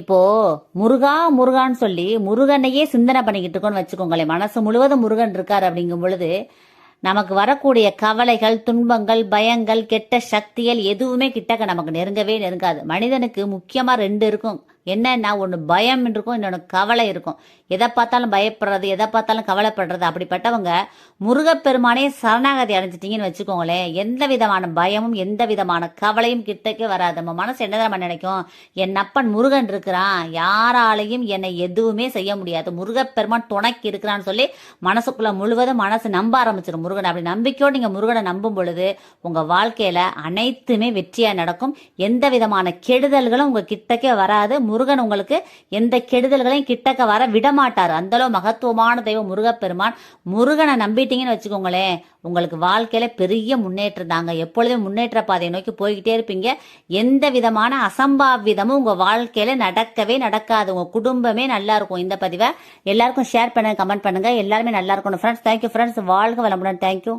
இப்போ முருகா முருகான்னு சொல்லி முருகனையே சிந்தனை பண்ணிக்கிட்டு இருக்கோம்னு வச்சுக்கோங்களேன். மனசு முழுவதும் முருகன் இருக்கார் அப்படிங்கும் பொழுது நமக்கு வரக்கூடிய கவலைகள் துன்பங்கள் பயங்கள் கெட்ட சக்திகள் எதுவுமே கிட்டக்க நமக்கு நெருங்கவே நெருங்காது. மனிதனுக்கு முக்கியமாக ரெண்டு இருக்கும். என்னன்னா ஒன்று பயம் இருக்கும் இன்னொன்று கவலை இருக்கும். எதை பார்த்தாலும் பயப்படுறது எதை பார்த்தாலும் கவலைப்படுறது அப்படிப்பட்டவங்க முருகப்பெருமானே சரணாகதி அடைஞ்சிட்டிங்கன்னு வச்சுக்கோங்களேன். எந்த விதமான பயமும் எந்த விதமான கவலையும் கிட்டக்கே வராது. நம்ம மனசு என்னதான் நினைக்கும்? என் அப்பன் முருகன் இருக்கிறான். யாராலையும் என்னை எதுவுமே செய்ய முடியாது. முருகப்பெருமான் துணைக்கு இருக்கிறான்னு சொல்லி மனசுக்குள்ள முழுவதும் மனசு நம்ப ஆரம்பிச்சிடும் முருகன் அப்படி நம்பிக்கையோடு நீங்கள் முருகனை நம்பும் பொழுது உங்கள் வாழ்க்கையில் அனைத்துமே வெற்றியாக நடக்கும். எந்த விதமான கெடுதல்களும் உங்கள் கிட்டக்கே வராது. முருகன் உங்களுக்கு எந்த கெடுதல்களையும் கிட்டக்க வர விடமாட்டார். அந்தளவு மகத்துவமான தெய்வம் முருகப்பெருமான். முருகனை நம்பிட்டீங்கன்னு வச்சுக்கோங்களேன் உங்களுக்கு வாழ்க்கையில பெரிய முன்னேற்றம் தாங்க. எப்பொழுதும் முன்னேற்ற பாதையை நோக்கி போய்கிட்டே இருப்பீங்க. எந்த விதமான அசம்பாவிதமும் உங்க வாழ்க்கையில நடக்கவே நடக்காது. உங்க குடும்பமே நல்லா இருக்கும். இந்த பதிவை எல்லாருக்கும் ஷேர் பண்ணுங்க கமெண்ட் பண்ணுங்க. எல்லாருமே நல்லா இருக்கணும். ஃப்ரெண்ட்ஸ் தேங்க்யூ ஃப்ரெண்ட்ஸ் வாழ்க வளமுடன். தேங்க்யூ